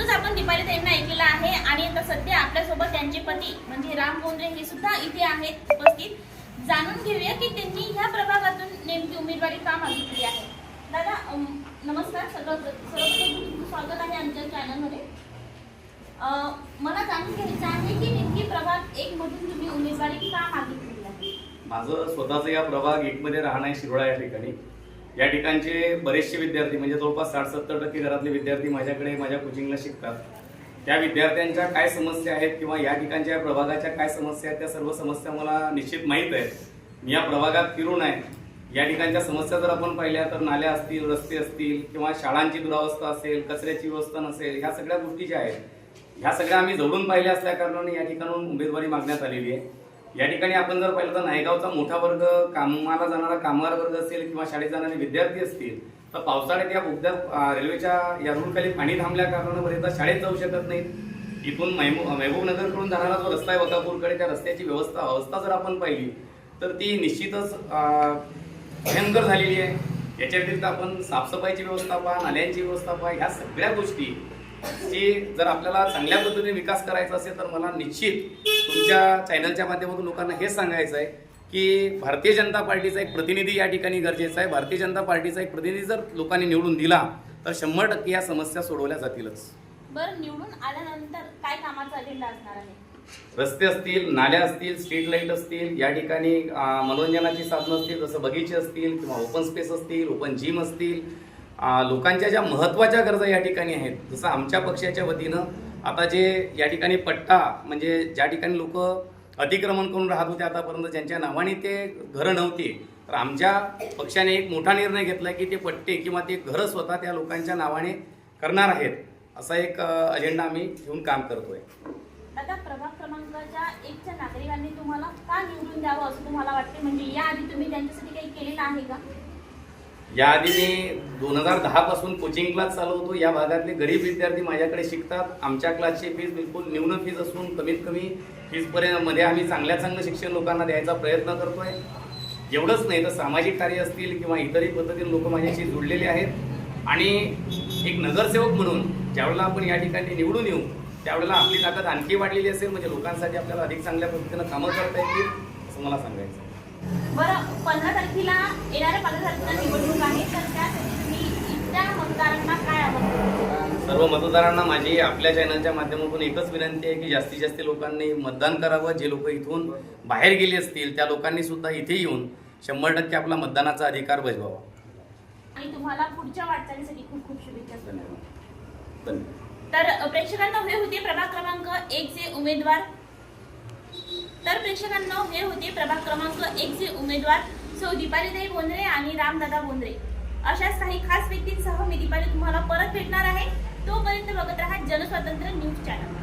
नुकतंच आपण दीपाली त्यांना ऐकलेलं आहे. आणि आता सध्या आपल्यासोबत त्यांचे पती म्हणजे राम बोंद्रे हे सुद्धा इथे आहेत उपस्थित. जाणून घेऊया की त्यांनी ह्या प्रभागातून नेमकी उमेदवारी का मागितली आहे. दादा नमस्कार. सगळं स्वागत आहे आमच्या चॅनलमध्ये मला जाणून घ्यायचं आहे की नेमकी प्रभाग एक मधून तुम्ही उमेदवारी का मागितली आहे? माझं स्वतःचं या प्रभाग एकमध्ये राहणं आहे शिरोळा या ठिकाणी. या ठिकाणचे बरेचसे विद्यार्थी म्हणजे जवळपास साठ सत्तर टक्के घरातले विद्यार्थी माझ्याकडे माझ्या कोचिंगला शिकतात. त्या विद्यार्थ्यांच्या काय समस्या आहेत किंवा या ठिकाणच्या या प्रभागाच्या काय समस्या आहेत त्या सर्व समस्या मला निश्चित माहीत आहेत. मी या प्रभागात फिरून आहे. या ठिकाणच्या समस्या जर आपण पाहिल्या तर नाल्या असतील रस्ते असतील किंवा शाळांची दुरावस्था असेल कचऱ्याची व्यवस्था नसेल ह्या सगळ्या गोष्टी ज्या आहेत ह्या सगळ्या आम्ही जवळून पाहिल्या असल्या कारणाने या ठिकाणून उमेदवारी मागण्यात आलेली आहे. या ठिकाणी आपण जर पाहिलं तर नायगावचा मोठा वर्ग कामाला जाणारा कामगार वर्ग असेल किंवा शाळेत जाणारे विद्यार्थी असतील तर पावसाळ्यात या बोगद्या रेल्वेच्या या रूळखाली पाणी थांबल्या कारणानं बरेचदा शाळेत जाऊ शकत नाहीत. इथून महबूब महबूबनगरकडून जाणारा जो रस्ता आहे वकापूरकडे त्या रस्त्याची व्यवस्था अवस्था जर आपण पाहिली तर ती निश्चितच भयंकर झालेली आहे. याच्या व्यतिरिक्त आपण साफसफाईची व्यवस्था पहा नाल्यांची व्यवस्था पहा ह्या सगळ्या गोष्टी ची जर आपल्याला चांगल्या पद्धतीने विकास करायचा असेल तर मला निश्चित तुमच्या चॅनलच्या माध्यमातून लोकांना हे सांगायचं आहे की भारतीय जनता पार्टीचा एक प्रतिनिधी या ठिकाणी गरजेचा आहे. भारतीय जनता पार्टीचा एक प्रतिनिधी जर लोकांनी निवडून दिला तर शंभर टक्के या समस्या सोडवल्या जातीलच. बरं निवडून आल्यानंतर काय कामाचा अजेंडा असणार आहे? रस्ते असतील नाल्या असतील स्ट्रीट लाइट असतील या ठिकाणी मनोरंजनाची साधनं असतील जसं बगीचे असतील किंवा ओपन स्पेस असतील ओपन जिम असतील लोकांच्या ज्या महत्त्वाच्या गरजा या ठिकाणी आहेत जसं आमच्या पक्षाच्या वतीनं आता जे या ठिकाणी पट्टा म्हणजे ज्या ठिकाणी लोक अतिक्रमण करून राहत होते आतापर्यंत ज्यांच्या नावाने ते घरं नव्हती तर आमच्या पक्षाने एक मोठा निर्णय घेतला की ते पट्टे किंवा ते घरं स्वतः त्या लोकांच्या नावाने करणार आहेत असा एक अजेंडा आम्ही घेऊन काम करतोय. आता प्रभाग क्रमांकाच्या एकच्या नागरिकांनी तुम्हाला का निवडून द्यावं असं तुम्हाला वाटते म्हणजे याआधी तुम्ही त्यांच्यासाठी काही केलेलं आहे का? याआधी मी दोन हजार दहा पासून कोचिंग क्लास चालवतो. या भागातले गरीब विद्यार्थी माझ्याकडे शिकतात. आमच्या क्लासची फीज बिलकुल न्यून फीज असून कमीत कमी फीजपर्यंत मध्ये आम्ही चांगल्या चांगलं शिक्षण लोकांना द्यायचा प्रयत्न करतोय. एवढंच नाही तर सामाजिक कार्य असतील किंवा इतरही पद्धतीने लोक माझ्याशी जोडलेले आहेत. आणि एक नगरसेवक म्हणून ज्यावेळेला आपण या ठिकाणी निवडून येऊ त्यावेळेला आपली ताकद आणखी वाढलेली असेल म्हणजे लोकांसाठी आपल्याला अधिक चांगल्या पद्धतीनं कामं करता येतील असं मला सांगायचं बरं पंधरा तारखेला येणाऱ्या पंधरा तारखेला निवडणूक आहे तर त्यासाठी तुम्ही इथल्या मतदारांना काय आवाहन सर्व मतदारांना माझी आपल्या चॅनलच्या माध्यमातून एकच विनंती आहे की जास्तीत जास्त लोकांनी मतदान करावं. जे लोक इथून बाहेर गेले असतील त्या लोकांनी सुद्धा इथे येऊन शंभर टक्के आपला मतदानाचा अधिकार बजवावा. आणि तुम्हाला पुढच्या वाटचालीसाठी खूप खूप शुभेच्छा. धन्यवाद. तर प्रेक्षकांना होते प्रभाग क्रमांक एक चे उमेदवार तर प्रेक्षकांना हे होते प्रभाग क्रमांक एक चे उमेदवार सौ दीपालीताई बोंद्रे आणि रामदादा बोंद्रे. अशाच काही खास व्यक्तींसह मी दीपाली तुम्हाला परत भेटणार आहे. तोपर्यंत बघत राहा जनस्वातंत्र्य न्यूज चॅनल.